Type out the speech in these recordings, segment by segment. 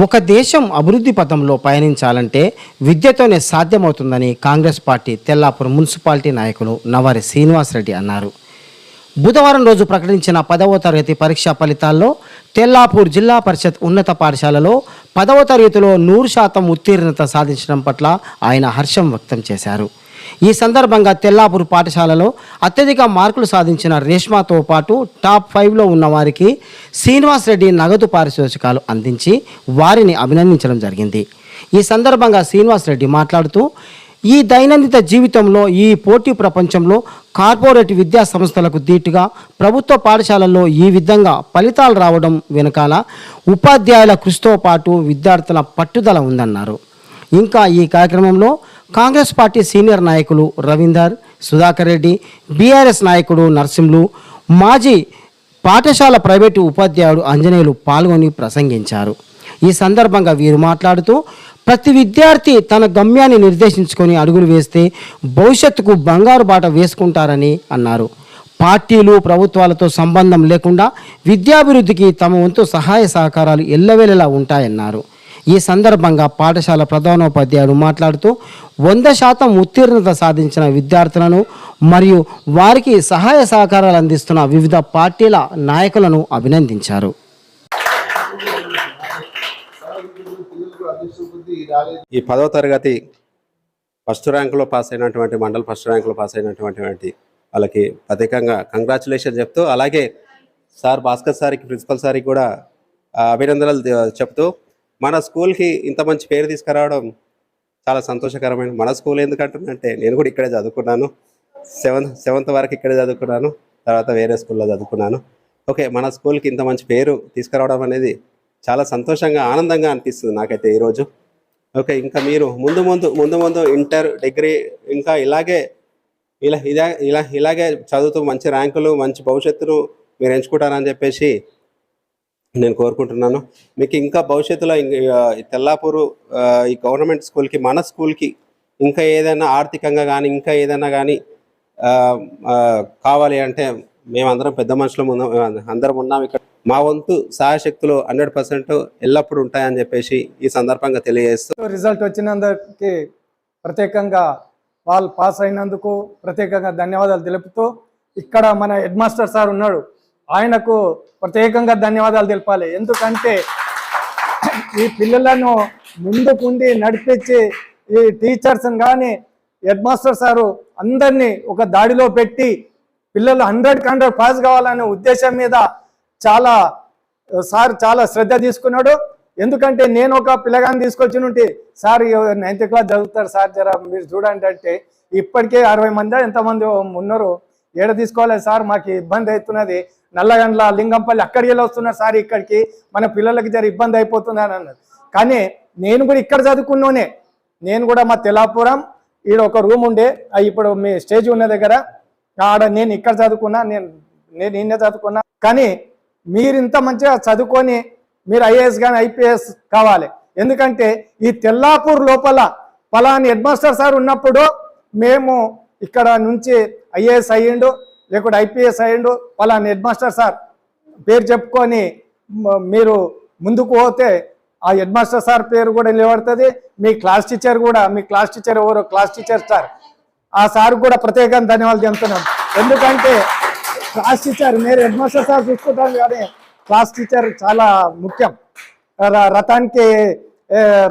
ఒక దేశం అభివృద్ధి పథంలో పయనించాలంటే విద్యతోనే సాధ్యమవుతుందని కాంగ్రెస్ పార్టీ తెల్లాపూర్ మున్సిపాలిటీ నాయకులు నవారి శ్రీనివాసరెడ్డి అన్నారు. బుధవారం రోజు ప్రకటించిన పదవ తరగతి పరీక్షా ఫలితాల్లో తెల్లాపూర్ జిల్లా పరిషత్ ఉన్నత పాఠశాలలో పదవ తరగతిలో నూరు శాతం ఉత్తీర్ణత సాధించడం పట్ల ఆయన హర్షం వ్యక్తం చేశారు. ఈ సందర్భంగా తెల్లాపూర్ పాఠశాలలో అత్యధిక మార్కులు సాధించిన రేష్మాతో పాటు టాప్ ఫైవ్లో ఉన్న వారికి శ్రీనివాస్ రెడ్డి నగదు పారితోషికాలు అందించి వారిని అభినందించడం జరిగింది. ఈ సందర్భంగా శ్రీనివాస్ రెడ్డి మాట్లాడుతూ ఈ దైనందిన జీవితంలో ఈ పోటీ ప్రపంచంలో కార్పొరేట్ విద్యా సంస్థలకు దీటుగా ప్రభుత్వ పాఠశాలల్లో ఈ విధంగా ఫలితాలు రావడం వెనకాల ఉపాధ్యాయుల కృషితో పాటు విద్యార్థుల పట్టుదల ఉందన్నారు. ఇంకా ఈ కార్యక్రమంలో కాంగ్రెస్ పార్టీ సీనియర్ నాయకులు రవీందర్ సుధాకర్ రెడ్డి బీఆర్ఎస్ నాయకుడు నర్సింహులు మాజీ పాఠశాల ప్రైవేటు ఉపాధ్యాయుడు అంజనేయులు పాల్గొని ప్రసంగించారు. ఈ సందర్భంగా వీరు మాట్లాడుతూ ప్రతి విద్యార్థి తన గమ్యాన్ని నిర్దేశించుకొని అడుగులు వేస్తే భవిష్యత్తుకు బంగారు బాట వేసుకుంటారని అన్నారు. పార్టీలు ప్రభుత్వాలతో సంబంధం లేకుండా విద్యాభివృద్ధికి తమ వంతు సహాయ సహకారాలు ఎల్లవేళలా ఉంటాయన్నారు. ఈ సందర్భంగా పాఠశాల ప్రధానోపాధ్యాయుడు మాట్లాడుతూ వంద శాతం ఉత్తీర్ణత సాధించిన విద్యార్థులను మరియు వారికి సహాయ సహకారాలు అందిస్తున్న వివిధ పార్టీల నాయకులను అభినందించారు. ఈ పదవ తరగతి ఫస్ట్ ర్యాంకులో పాస్ అయినటువంటి మండల్ ఫస్ట్ ర్యాంకులో పాస్ అయినటువంటి వాళ్ళకి ప్రత్యేకంగా కంగ్రాచులేషన్ చెప్తూ అలాగే సార్ భాస్కర్ సార్కి ప్రిన్సిపల్ సార్కి కూడా అభినందనలు చెప్తూ మన స్కూల్కి ఇంత మంచి పేరు తీసుకురావడం చాలా సంతోషకరమైన మన స్కూల్ ఎందుకంటుందంటే నేను కూడా ఇక్కడే చదువుకున్నాను. సెవెంత్ సెవెంత్ వరకు ఇక్కడే చదువుకున్నాను. తర్వాత వేరే స్కూల్లో చదువుకున్నాను. ఓకే మన స్కూల్కి ఇంత మంచి పేరు తీసుకురావడం అనేది చాలా సంతోషంగా ఆనందంగా అనిపిస్తుంది నాకైతే ఈరోజు. ఓకే ఇంకా మీరు ముందు ముందు ముందు ముందు ఇంటర్ డిగ్రీ ఇంకా ఇలాగే ఇలా ఇలా ఇలాగే చదువుతూ మంచి ర్యాంకులు మంచి భవిష్యత్తును మీరు ఎంచుకుంటారని చెప్పేసి నేను కోరుకుంటున్నాను. మీకు ఇంకా భవిష్యత్తులో ఈ తెల్లాపూరు ఈ గవర్నమెంట్ స్కూల్కి మన స్కూల్కి ఇంకా ఏదైనా ఆర్థికంగా కానీ ఇంకా ఏదైనా కానీ కావాలి అంటే మేమందరం పెద్ద మనుషులు ఉన్నాం. అందరం ఉన్నాం ఇక్కడ. మా వంతు సహాయశక్తులు హండ్రెడ్ పర్సెంట్ ఎల్లప్పుడూ ఉంటాయని చెప్పేసి ఈ సందర్భంగా తెలియజేస్తూ రిజల్ట్ వచ్చినందుకు ప్రత్యేకంగా వాళ్ళు పాస్ అయినందుకు ప్రత్యేకంగా ధన్యవాదాలు తెలుపుతూ ఇక్కడ మన హెడ్ మాస్టర్ సార్ ఉన్నాడు. ఆయనకు ప్రత్యేకంగా ధన్యవాదాలు తెలపాలి. ఎందుకంటే ఈ పిల్లలను ముందుకుండి నడిపించి ఈ టీచర్స్ని కానీ హెడ్ మాస్టర్ సారు అందరినీ ఒక దాడిలో పెట్టి పిల్లలు హండ్రెడ్ హండ్రెడ్ పాస్ కావాలనే ఉద్దేశం మీద చాలా సార్ చాలా శ్రద్ధ తీసుకున్నాడు. ఎందుకంటే నేను ఒక పిల్లగాని తీసుకొచ్చి ఉంటే సార్ నైన్త్ క్లాస్ చదువుతారు సార్ జర మీరు చూడండి అంటే ఇప్పటికే అరవై మంది ఎంతమంది ఉన్నారు? ఏడ తీసుకోవాలి సార్ మాకు ఇబ్బంది అవుతున్నది. నల్లగండ్ల లింగంపల్లి అక్కడికి వెళ్ళి వస్తున్నారు సార్ ఇక్కడికి. మన పిల్లలకి జర ఇబ్బంది అయిపోతుంది అని అన్నారు. కానీ నేను కూడా ఇక్కడ చదువుకున్నోనే. నేను కూడా మా తెలాపురం ఈడ ఒక రూమ్ ఉండే. ఇప్పుడు మీ స్టేజ్ ఉన్న దగ్గర. ఆడ నేను ఇక్కడ చదువుకున్నా నేను నేను నిన్నే చదువుకున్నా. కానీ మీరు ఇంత మంచిగా చదువుకొని మీరు ఐఏఎస్ కానీ ఐపీఎస్ కావాలి. ఎందుకంటే ఈ తెల్లాపూర్ లోపల పలాని హెడ్ మాస్టర్ సార్ ఉన్నప్పుడు మేము ఇక్కడ నుంచి ఐఏఎస్ అయ్యిండు. లేకుంటే ఐపీఎస్ అయ్యిండు పలాని హెడ్ మాస్టర్ సార్ పేరు చెప్పుకొని మీరు ముందుకు పోతే ఆ హెడ్ మాస్టర్ సార్ పేరు కూడా నిలబడుతుంది మీ క్లాస్ టీచర్ కూడా మీ క్లాస్ టీచర్ ఎవరు క్లాస్ టీచర్ సార్. ఆ సార్ కూడా ప్రత్యేకంగా ధన్యవాదాలు చెప్తున్నాం. ఎందుకంటే క్లాస్ టీచర్ మీరు హెడ్ మాస్టర్ సార్ చూసుకుంటాం కానీ క్లాస్ టీచర్ చాలా ముఖ్యం. రథానికి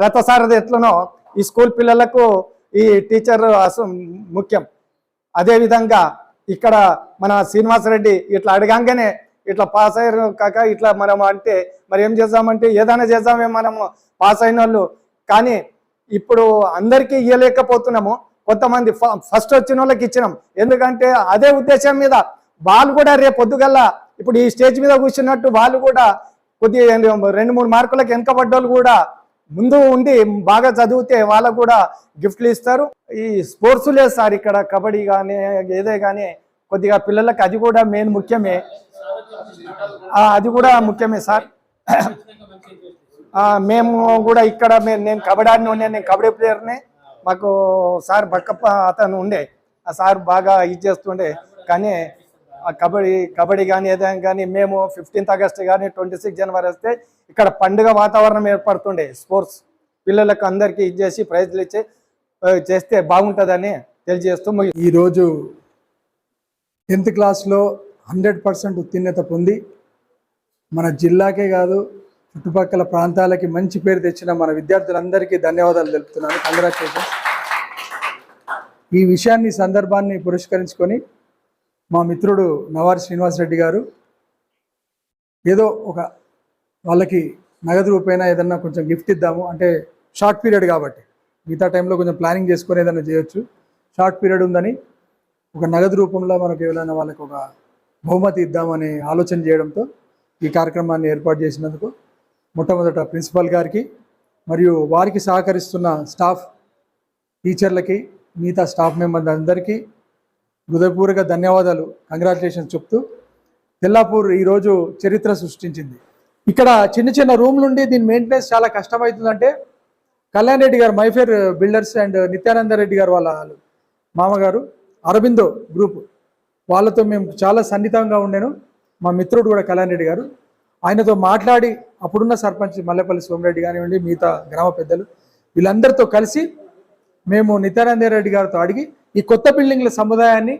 రథసారథి ఎట్లనో ఈ స్కూల్ పిల్లలకు ఈ టీచర్ అసలు ముఖ్యం. అదేవిధంగా ఇక్కడ మన శ్రీనివాసరెడ్డి ఇట్లా అడగంగానే ఇట్లా పాస్ అయ్యారు కాక ఇట్లా మనం అంటే మరి ఏం చేద్దామంటే ఏదైనా చేద్దామే మనము పాస్ అయిన వాళ్ళు. కానీ ఇప్పుడు అందరికీ ఇవ్వలేకపోతున్నాము కొంతమంది ఫ- ఫస్ట్ వచ్చిన వాళ్ళకి ఇచ్చినాం. ఎందుకంటే అదే ఉద్దేశం మీద వాళ్ళు కూడా రేపు పొద్దుగల్లా ఇప్పుడు ఈ స్టేజ్ మీద కూర్చున్నట్టు వాళ్ళు కూడా కొద్దిగా రెండు మూడు మార్కులకు వెనకబడ్డోళ్ళు కూడా ముందు ఉండి బాగా చదివితే వాళ్ళకు కూడా గిఫ్ట్లు ఇస్తారు. ఈ స్పోర్ట్స్ లేదు సార్ ఇక్కడ కబడ్డీ కానీ ఏదే కానీ కొద్దిగా పిల్లలకు అది కూడా మెయిన్ ముఖ్యమే. అది కూడా ముఖ్యమే సార్. మేము కూడా ఇక్కడ నేను కబడ్డీ ఆడిన ఉండే నేను కబడ్డీ ప్లేయర్నే. మాకు సార్ బక్కప్ప అతను ఉండే. ఆ సార్ బాగా ఇది చేస్తుండే. కానీ కబడ్డీ కబడ్డీ కానీ ఏదైనా కానీ మేము ఫిఫ్టీన్త్ ఆగస్ట్ కానీ ట్వంటీ సిక్స్ జనవరి వస్తే ఇక్కడ పండుగ వాతావరణం ఏర్పడుతుండే స్పోర్ట్స్ పిల్లలకు అందరికీ ఇచ్చేసి ప్రైజ్లు ఇచ్చి చేస్తే బాగుంటుందని తెలియజేస్తూ ఈరోజు టెన్త్ క్లాస్లో హండ్రెడ్ పర్సెంట్ ఉత్తీర్ణత పొంది మన జిల్లాకే కాదు చుట్టుపక్కల ప్రాంతాలకి మంచి పేరు తెచ్చిన మన విద్యార్థులందరికీ ధన్యవాదాలు తెలుపుతున్నాను. కంగ్రాచులేషన్స్ ఈ విషయాన్ని సందర్భాన్ని పురస్కరించుకొని మా మిత్రుడు నవారి శ్రీనివాసరెడ్డి గారు. ఏదో ఒక వాళ్ళకి నగదు రూపేనా ఏదన్నా కొంచెం గిఫ్ట్ ఇద్దాము. అంటే షార్ట్ పీరియడ్ కాబట్టి. మిగతా టైంలో కొంచెం ప్లానింగ్ చేసుకొని ఏదైనా చేయొచ్చు. షార్ట్ పీరియడ్ ఉందని ఒక నగదు రూపంలో మనకు ఎవరైనా వాళ్ళకి ఒక బహుమతి ఇద్దామని ఆలోచన చేయడంతో ఈ కార్యక్రమాన్ని ఏర్పాటు చేసినందుకు మొట్టమొదట ప్రిన్సిపల్ గారికి మరియు వారికి సహకరిస్తున్న స్టాఫ్ టీచర్లకి మిగతా స్టాఫ్ మెంబర్స్ అందరికీ హృదయపూర్వక ధన్యవాదాలు. కంగ్రాచులేషన్స్ చెప్తూ తెల్లాపూర్ ఈరోజు చరిత్ర సృష్టించింది. ఇక్కడ చిన్న చిన్న రూమ్లు ఉండి దీని మెయింటెనెన్స్ చాలా కష్టమవుతుందంటే కళ్యాణ్ రెడ్డి గారు Mayfair builders and Nithyananda Reddy గారు వాళ్ళ మామగారు అరబిందో గ్రూప్ వాళ్ళతో మేము చాలా సన్నిహితంగా ఉండేను. మా మిత్రుడు కూడా కళ్యాణ్ రెడ్డి గారు. ఆయనతో మాట్లాడి అప్పుడున్న సర్పంచ్ మల్లెపల్లి సోమిరెడ్డి కానివ్వండి మిగతా గ్రామ పెద్దలు వీళ్ళందరితో కలిసి మేము నిత్యానంద రెడ్డి గారితో అడిగి ఈ కొత్త బిల్డింగ్ల సముదాయాన్ని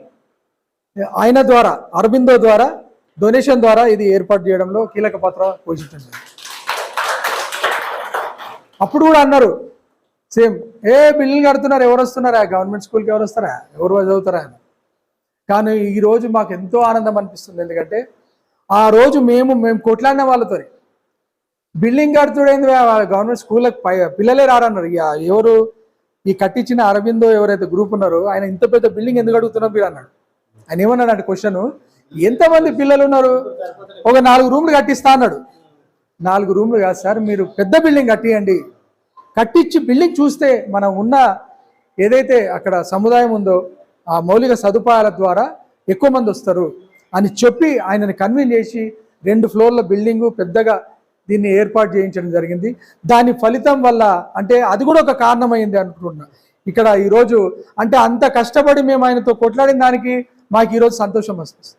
ఆయన ద్వారా అరబిందో ద్వారా డొనేషన్ ద్వారా ఇది ఏర్పాటు చేయడంలో కీలక పాత్ర పోషించండి అప్పుడు కూడా అన్నారు సేమ్ ఏ బిల్డింగ్ కడుతున్నారు ఎవరు వస్తున్నారా గవర్నమెంట్ స్కూల్కి ఎవరు వస్తారా ఎవరు చదువుతారా అని. కానీ ఈరోజు మాకు ఎంతో ఆనందం అనిపిస్తుంది ఎందుకంటే ఆ రోజు మేము మేము కొట్లాడిన వాళ్ళతో బిల్డింగ్ కడుతుడైంది గవర్నమెంట్ స్కూళ్ళకి పై పిల్లలే రారన్నారు ఇక ఎవరు ఈ కట్టించిన అరవిందో ఎవరైతే గ్రూప్ ఉన్నారో ఆయన ఇంత పెద్ద బిల్డింగ్ ఎందుకు అడుగుతున్నాం మీరు అన్నాడు. ఆయన ఏమన్నాడు అంటే క్వశ్చన్ ఎంతమంది పిల్లలు ఉన్నారు? ఒక నాలుగు రూమ్లు కట్టిస్తా అన్నాడు. నాలుగు రూమ్లు కాదు సార్ మీరు పెద్ద బిల్డింగ్ కట్టియండి. కట్టించి బిల్డింగ్ చూస్తే మనం ఉన్న ఏదైతే అక్కడ సముదాయం ఉందో ఆ మౌలిక సదుపాయాల ద్వారా ఎక్కువ మంది వస్తారు అని చెప్పి ఆయనని కన్విన్స్ చేసి రెండు ఫ్లోర్ల బిల్డింగు పెద్దగా దీన్ని ఏర్పాటు చేయించడం జరిగింది. దాని ఫలితం వల్ల అంటే అది కూడా ఒక కారణమైంది అనుకుంటున్నా. ఇక్కడ ఈరోజు అంటే అంత కష్టపడి మేము ఆయనతో కొట్లాడిన దానికి మాకు ఈరోజు సంతోషం వస్తుంది.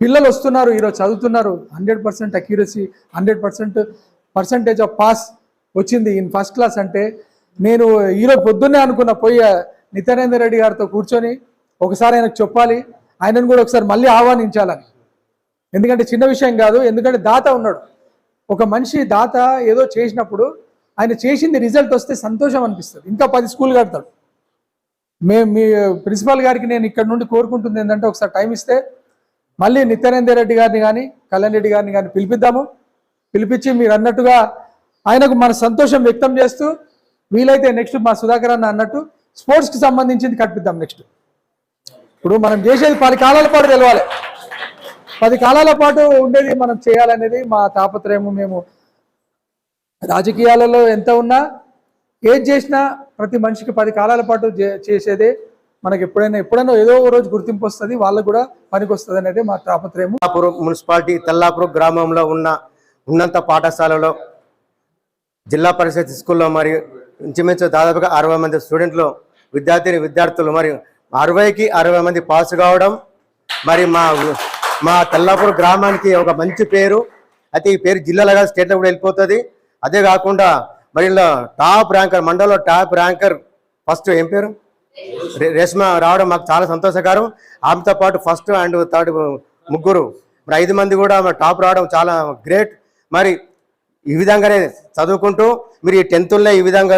పిల్లలు వస్తున్నారు ఈరోజు చదువుతున్నారు. Hundred percent accuracy hundred percent percentage of pass వచ్చింది ఇన్ ఫస్ట్ క్లాస్ అంటే. నేను ఈరోజు పొద్దున్నే అనుకున్న పోయి నిత్యానంద రెడ్డి గారితో కూర్చొని ఒకసారి ఆయనకు చెప్పాలి. ఆయనను కూడా ఒకసారి మళ్ళీ ఆహ్వానించాలని. ఎందుకంటే చిన్న విషయం కాదు ఎందుకంటే దాత ఉన్నాడు. ఒక మనిషి దాత ఏదో చేసినప్పుడు ఆయన చేసింది రిజల్ట్ వస్తే సంతోషం అనిపిస్తుంది. ఇంకా పది స్కూల్ కడతాడు. మేము మీ ప్రిన్సిపాల్ గారికి నేను ఇక్కడ నుండి కోరుకుంటుంది ఏంటంటే ఒకసారి టైం ఇస్తే మళ్ళీ నిత్యానంద రెడ్డి గారిని కానీ కళ్యాణ్ రెడ్డి గారిని కానీ పిలిపిద్దాము. పిలిపించి మీరు అన్నట్టుగా ఆయనకు మన సంతోషం వ్యక్తం చేస్తూ వీలైతే నెక్స్ట్ మా సుధాకర్ అన్న అన్నట్టు స్పోర్ట్స్కి సంబంధించింది కట్టిద్దాం నెక్స్ట్ ఇప్పుడు మనం చేసేది పది కాలాల పాటు తెలవాలి. పది కాలాల పాటు ఉండేది మనం చేయాలనేది మా తాపత్రయము. మేము రాజకీయాలలో ఎంత ఉన్నా ఏది చేసినా ప్రతి మనిషికి పది కాలాల పాటు చే- చేసేదే మనకి ఎప్పుడైనా ఎప్పుడైనా ఏదో ఒక రోజు గుర్తింపు వస్తుంది వాళ్ళకు కూడా పనికి వస్తుంది అనేది మా తాపత్రయము. తెల్లాపూర్ మున్సిపాలిటీ తెల్లాపూర్ గ్రామంలో ఉన్న ఉన్నంత పాఠశాలలో జిల్లా పరిషత్ స్కూల్లో మరి ఇంచుమించు దాదాపుగా అరవై మంది స్టూడెంట్లు విద్యార్థిని విద్యార్థులు మరి అరవైకి అరవై మంది పాస్ కావడం మరి మా మా తల్లాపూర్ గ్రామానికి ఒక మంచి పేరు. అయితే ఈ పేరు జిల్లాలో స్టేట్లో కూడా వెళ్ళిపోతుంది. అదే కాకుండా మరి టాప్ ర్యాంకర్ మండలంలో టాప్ ర్యాంకర్ ఫస్ట్ ఏం పేరు? రేష్మ రావడం మాకు చాలా సంతోషకరం. ఆమెతో పాటు ఫస్ట్ అండ్ థర్డ్ ముగ్గురు. మరి ఐదు మంది కూడా టాప్ రావడం చాలా గ్రేట్. మరి ఈ విధంగానే చదువుకుంటూ మీరు ఈ టెన్త్లో ఈ విధంగా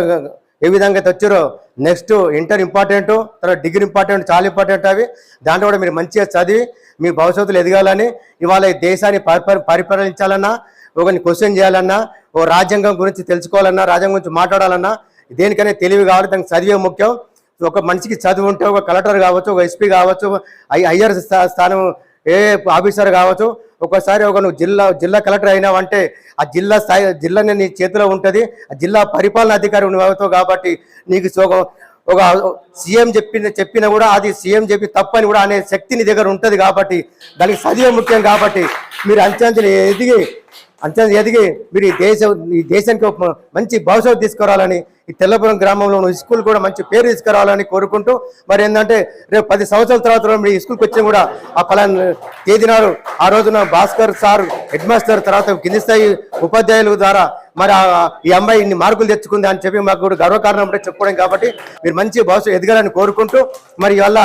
ఏ విధంగా అయితే వచ్చారో నెక్స్ట్ ఇంటర్ ఇంపార్టెంట్ తర్వాత డిగ్రీ ఇంపార్టెంట్ చాలా ఇంపార్టెంట్ అవి. దాంట్లో కూడా మీరు మంచిగా చదివి మీ భవిష్యత్తులో ఎదగాలని ఇవాళ ఈ దేశాన్ని పరిపాలించాలన్నా ఒకరిని క్వశ్చన్ చేయాలన్నా ఓ రాజ్యాంగం గురించి తెలుసుకోవాలన్నా రాజ్యాంగం గురించి మాట్లాడాలన్నా దేనికైనా తెలివి కావాలి దానికి చదివే ముఖ్యం. ఒక మనిషికి చదువు ఉంటే ఒక కలెక్టర్ కావచ్చు ఒక ఎస్పీ కావచ్చు ఐ ఐఆర్ స్థా- స్థానం ఏ ఆఫీసర్ కావచ్చు ఒకసారి ఒక నువ్వు జిల్లా జిల్లా కలెక్టర్ అయినావంటే ఆ జిల్లా స్థాయి జిల్లా నీ చేతిలో ఉంటుంది ఆ జిల్లా పరిపాలన అధికారి నువ్వు కాబట్టి నీకు సో- ఒక సీఎం చెప్పిన చెప్పినా కూడా అది సీఎం చెప్పి తప్పని కూడా అనే శక్తి నీ దగ్గర ఉంటుంది కాబట్టి దానికి చదివే ముఖ్యం కాబట్టి మీరు అంచెంచెలు ఎదిగి అంత ఎదిగి మీరు ఈ దేశం ఈ దేశానికి ఒక మంచి భవిష్యత్తు తీసుకురావాలని ఈ తెల్లపురం గ్రామంలో ఉన్న స్కూల్ కూడా మంచి పేరు తీసుకురావాలని కోరుకుంటూ మరి ఏంటంటే రేపు పది సంవత్సరాల తర్వాత మీ స్కూల్కి వచ్చిన కూడా ఆ పలానా తేదీ నాడు ఆ రోజున భాస్కర్ సార్ హెడ్ మాస్టర్ తర్వాత కింది స్థాయి ఉపాధ్యాయుల ద్వారా మరి ఈ అమ్మాయి ఇన్ని మార్కులు తెచ్చుకుంది అని చెప్పి మాకు కూడా గర్వకారణం అంటే చెప్పుకోవడం కాబట్టి మీరు మంచి భవిష్యత్తు ఎదగాలని కోరుకుంటూ మరి ఇవల్ల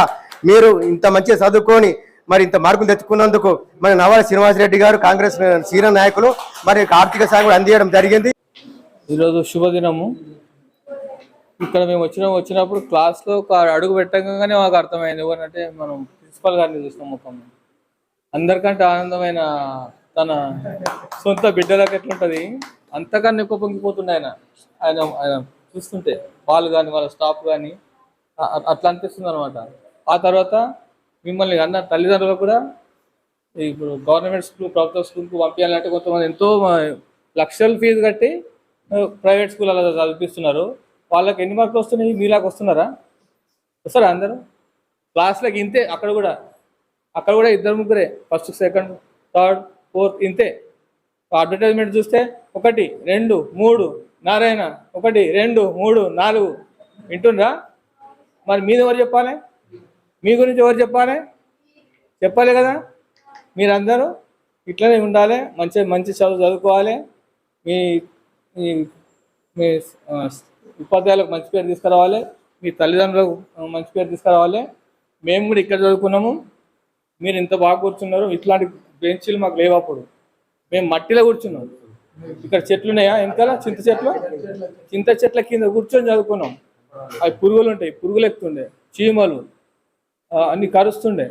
మీరు ఇంత మంచిగా చదువుకొని మరి ఇంత మార్కులు తెచ్చుకున్నందుకు మరి నవాల శ్రీనివాసరెడ్డి గారు కాంగ్రెస్ సీనియర్ నాయకులు మరి ఆర్థిక సాయం కూడా అందించడం జరిగింది. ఈరోజు శుభదినము. ఇక్కడ మేము వచ్చిన వచ్చినప్పుడు క్లాస్లో ఒక అడుగు పెట్టగానే మాకు అర్థమైంది. ఎవరంటే మనం ప్రిన్సిపల్ గారిని చూస్తాం ముఖం అందరికంటే ఆనందమైన తన సొంత బిడ్డలకు ఎట్లుంటుంది? అంతకన్నా ఎక్కువ పొంగిపోతుండే ఆయన. ఆయన ఆయన చూస్తుంటే వాళ్ళు కానీ వాళ్ళ స్టాఫ్ కానీ అట్లా అనిపిస్తుంది అనమాట ఆ తర్వాత మిమ్మల్ని అన్న తల్లిదండ్రులకు కూడా ఇప్పుడు గవర్నమెంట్ స్కూల్ ప్రభుత్వ స్కూల్కి పంపించాలంటే కొంతమంది ఎంతో లక్షలు ఫీజు కట్టి ప్రైవేట్ స్కూల్ అలా చదివిస్తున్నారు వాళ్ళకి ఎన్ని మార్కులు వస్తున్నాయి? మీలాగా వస్తున్నారా? వస్తారా అందరూ? క్లాస్లకి ఇంతే అక్కడ కూడా. అక్కడ కూడా ఇద్దరు ముగ్గురే ఫస్ట్ సెకండ్ థర్డ్ ఫోర్త్ ఇంతే. అడ్వర్టైజ్మెంట్ చూస్తే ఒకటి రెండు మూడు నారాయణ ఒకటి రెండు మూడు నాలుగు. వింటుండ్రా? మరి మీద ఎవరు చెప్పాలి? మీ గురించి ఎవరు చెప్పాలి? చెప్పాలి కదా? మీరందరూ ఇట్లనే ఉండాలి మంచి మంచి చదువు చదువుకోవాలి. మీ మీ ఉపాధ్యాయులకు మంచి పేరు తీసుకురావాలి. మీ తల్లిదండ్రులకు మంచి పేరు తీసుకురావాలి. మేము కూడా ఇక్కడ చదువుకున్నాము. మీరు ఇంత బాగా కూర్చున్నారు. ఇట్లాంటి బెంచీలు మాకు లేవు అప్పుడు. మేము మట్టిలో కూర్చున్నాం. ఇక్కడ చెట్లు ఉన్నాయా? వెనకాల చింత చెట్లు? చింత చెట్ల కింద కూర్చొని చదువుకున్నాం. అవి పురుగులు ఉంటాయి. పురుగులు ఎక్కుతుండే. చీమలు. అన్ని కరుస్తుండే.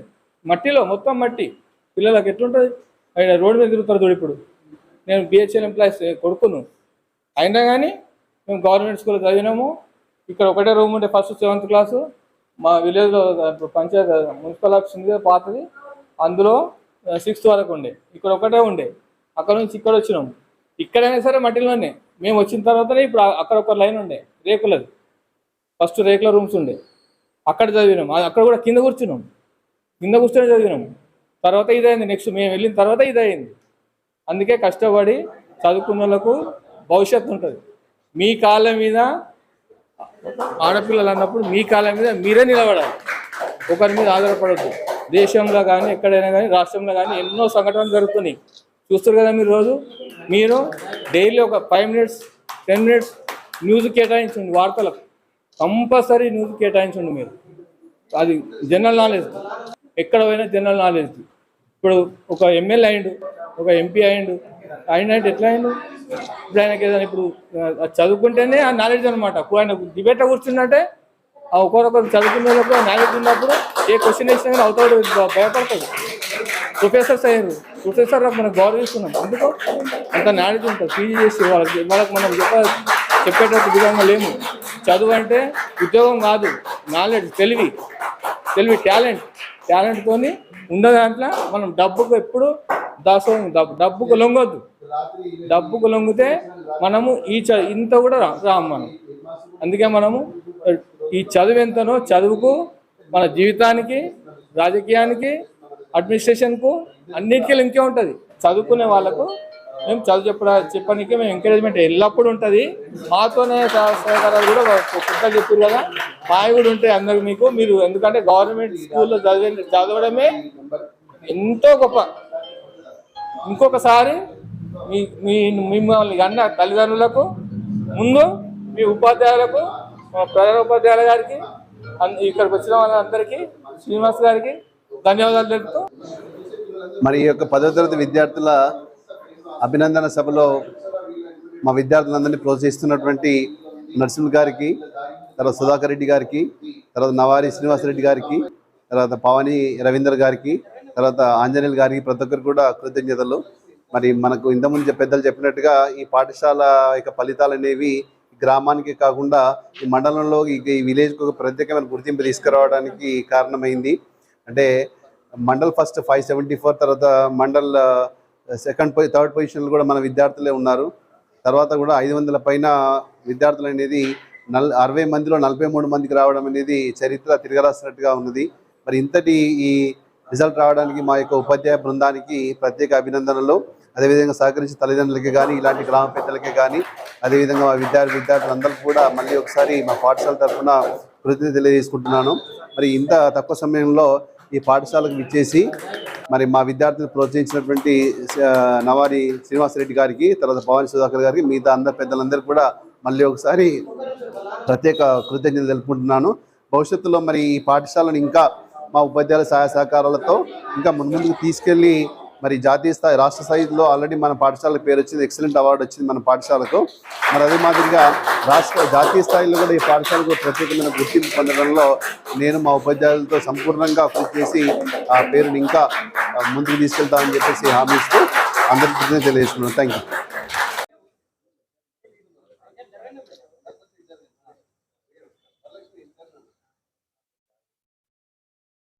మట్టిలో మొత్తం మట్టి. పిల్లలకు ఎట్లుంటుంది? ఆయన రోడ్డు మీద తిరుగుతారు చూడు ఇప్పుడు. నేను బిహెచ్ఎల్ ఎంప్లాయీస్ కొడుకును. అయినా కానీ మేము గవర్నమెంట్ స్కూల్ చదివినాము. ఇక్కడ ఒకటే రూమ్ ఉండే ఫస్ట్ సెవెంత్ క్లాసు మా విలేజ్లో పంచాయత్ మున్సిపల్ ఆఫీస్ ఉంది పాతది. అందులో సిక్స్త్ వరకు ఉండే. ఇక్కడ ఒకటే ఉండే. అక్కడ నుంచి ఇక్కడ వచ్చినాం. ఇక్కడైనా సరే మట్టిలోనే. మేము వచ్చిన తర్వాతనే ఇప్పుడు అక్కడ ఒక లైన్ ఉండే. రేకులది. ఫస్ట్ రేకుల రూమ్స్ ఉండే. అక్కడ చదివినాం. అక్కడ కూడా కింద కూర్చున్నాం. కింద కూర్చొని చదివినాం. తర్వాత ఇదైంది నెక్స్ట్ మేము వెళ్ళిన తర్వాత ఇదైంది. అందుకే కష్టపడి చదువుకున్న వాళ్ళకు భవిష్యత్తు ఉంటుంది. మీ కాళ్ళ మీద ఆడపిల్లలు అన్నప్పుడు మీ కాళ్ళ మీద మీరే నిలబడాలి. ఒకరి మీద ఆధారపడద్దు. దేశంలో కానీ ఎక్కడైనా కానీ రాష్ట్రంలో కానీ ఎన్నో సంఘటనలు జరుగుతున్నాయి. చూస్తారు కదా మీరు రోజు? మీరు డైలీ ఒక five minutes ten minutes news కేటాయించండి వార్తలకు. కంపల్సరీ న్యూస్ కేటాయించండి మీరు. అది జనరల్ నాలెడ్జ్. ఎక్కడ పోయినా జనరల్ నాలెడ్జ్. ఇప్పుడు ఒక ఎమ్మెల్యే అయిండు ఒక ఎంపీ అయిండు అయిండంటే ఎట్లా అయిండు? ఇప్పుడు ఆయనకి ఏదైనా ఇప్పుడు అది చదువుకుంటేనే ఆ నాలెడ్జ్ అనమాట ఆయన డిబేట్లో కూర్చుందంటే ఆ ఒకరొకరు చదువుకునే నాలెడ్జ్ ఉన్నప్పుడు ఏ క్వశ్చన్ వేసినా కానీ అవుతాడు భయపడతాడు. ప్రొఫెసర్స్ అయ్యారు ప్రొఫెసర్ మనం గౌరవిస్తున్నాం. అందుకో అంత నాలెడ్జ్ ఉంటుంది. పీజీ చేసి వాళ్ళకి వాళ్ళకి మనం చెప్పాలి. చెప్పేటట్టు విధంగా లేము. చదువు అంటే ఉద్యోగం కాదు నాలెడ్జ్ తెలివి. తెలివి టాలెంట్ టాలెంట్తో ఉన్న దాంట్లో మనం డబ్బుకు ఎప్పుడు దాసో డబ్బు డబ్బుకు లొంగొద్దు. డబ్బుకు లొంగితే మనము ఈ చ ఇంత కూడా రా రాము మనం. అందుకే మనము ఈ చదువు ఎంతనో చదువుకు మన జీవితానికి రాజకీయానికి అడ్మినిస్ట్రేషన్కు అన్నిటికీ లింకే ఉంటుంది. చదువుకునే వాళ్ళకు మేము చదువు చెప్ప చెప్పడానికి మేము ఎంకరేజ్మెంట్ ఎల్లప్పుడూ ఉంటుంది. మాతోనే సహకారాలు కూడా కొత్తగా చెప్పారు కదా మావి కూడా ఉంటాయి అందరికి మీకు. మీరు ఎందుకంటే గవర్నమెంట్ స్కూల్లో చదివే చదవడమే ఎంతో గొప్ప. ఇంకొకసారి మీ మీ మిమ్మల్ని అన్న తల్లిదండ్రులకు ముందు మీ ఉపాధ్యాయులకు మా ప్రధాన ఉపాధ్యాయుల గారికి ఇక్కడికి వచ్చిన వాళ్ళందరికీ శ్రీనివాస్ గారికి ధన్యవాదాలు తెలుపుతూ మరి ఈ యొక్క పదో తరగతి విద్యార్థుల అభినందన సభలో మా విద్యార్థులందరినీ ప్రోత్సహిస్తున్నటువంటి నరసింహ గారికి తర్వాత సుధాకర్ రెడ్డి గారికి తర్వాత నవారి శ్రీనివాసరెడ్డి గారికి తర్వాత పవని రవీందర్ గారికి తర్వాత ఆంజనేయులు గారికి ప్రతి ఒక్కరు కూడా కృతజ్ఞతలు. మరి మనకు ఇంతకుముందు పెద్దలు చెప్పినట్టుగా ఈ పాఠశాల యొక్క ఫలితాలు అనేవి గ్రామానికి కాకుండా ఈ మండలంలో ఈ విలేజ్కి ఒక ప్రత్యేకమైన గుర్తింపు తీసుకురావడానికి కారణమైంది. అంటే Mandal first five seventy four తర్వాత మండల్ సెకండ్ పొజి థర్డ్ పొజిషన్లు కూడా మన విద్యార్థులే ఉన్నారు. తర్వాత కూడా ఐదు వందల పైన విద్యార్థులు అనేది నల్ అరవై మందిలో నలభై మూడు మందికి రావడం అనేది చరిత్ర తిరగరాసినట్టుగా ఉన్నది. మరి ఇంతటి ఈ రిజల్ట్ రావడానికి మా యొక్క ఉపాధ్యాయ బృందానికి ప్రత్యేక అభినందనలు. అదేవిధంగా సహకరించిన తల్లిదండ్రులకి కానీ ఇలాంటి గ్రామ పెద్దలకి కానీ అదేవిధంగా మా విద్యార్థి విద్యార్థులందరూ కూడా మళ్ళీ ఒకసారి మా పాఠశాల తరఫున కృతజ్ఞత తెలియజేసుకుంటున్నాను. మరి ఇంత తక్కువ సమయంలో ఈ పాఠశాలకు విచ్చేసి మరి మా విద్యార్థులు ప్రోత్సహించినటువంటి నవారి శ్రీనివాసరెడ్డి గారికి తర్వాత భవాని సుధాకర్ గారికి మిగతా అందరి పెద్దలందరికీ కూడా మళ్ళీ ఒకసారి ప్రత్యేక కృతజ్ఞతలు తెలుపుకుంటున్నాను. భవిష్యత్తులో మరి ఈ పాఠశాలను ఇంకా మా ఉపాధ్యాయుల సహాయ సహకారాలతో ఇంకా ముందుకు తీసుకెళ్ళి మరి జాతీయ స్థాయి రాష్ట్ర స్థాయిలో ఆల్రెడీ మన పాఠశాలకు పేరు వచ్చింది ఎక్సలెంట్ అవార్డు వచ్చింది మన పాఠశాలకు. మరి అదే మాదిరిగా రాష్ట్ర జాతీయ స్థాయిలో కూడా ఈ పాఠశాలకు ప్రత్యేకమైన గుర్తింపు పొందడంలో నేను మా ఉపాధ్యాయులతో సంపూర్ణంగా కృషి చేసి ఆ పేరుని ఇంకా ముందుకు తీసుకెళ్తామని చెప్పేసి హామీ ఇస్తూ అందరికీ తెలియజేస్తున్నాను థ్యాంక్ యూ